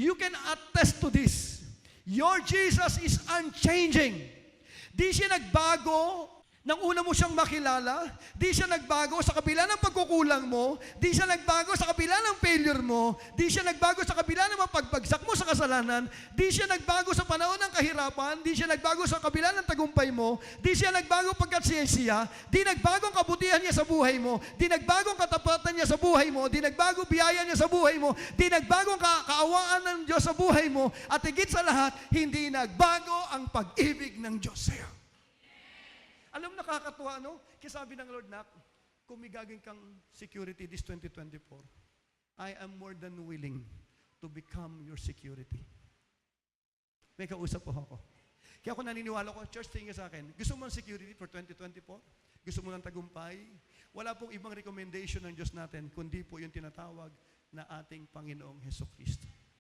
you can attest to this. Your Jesus is unchanging. Di siya nagbago nang una mo siyang makilala. Di siya nagbago sa kabila ng pagkukulang mo. Di siya nagbago sa kabila ng failure mo. Di siya nagbago sa kabila ng mga kasalanan. Di siya nagbago sa panahon ng kahirapan. Di siya nagbago sa kabila ng tagumpay mo. Di siya nagbago pagkat siya siya. Di nagbago ang kabutihan niya sa buhay mo. Di nagbago ang katapatan niya sa buhay mo. Di nagbago biyaya niya sa buhay mo. Di nagbago ang ka- kaawaan ng Diyos sa buhay mo. At higit sa lahat, hindi nagbago ang pag-ibig ng Diyos sa'yo. Alam nakakatuwa, no? Kaya sabi ng Lord na, kung may kang security this 2024, I am more than willing to become your security. May kausap po ako. Kaya ako naniniwala ko, church, tingin sa akin, gusto mo ng security for 2024? Gusto mo ng tagumpay? Wala pong ibang recommendation ng Diyos natin, kundi po yung tinatawag na ating Panginoong Heso Kristo.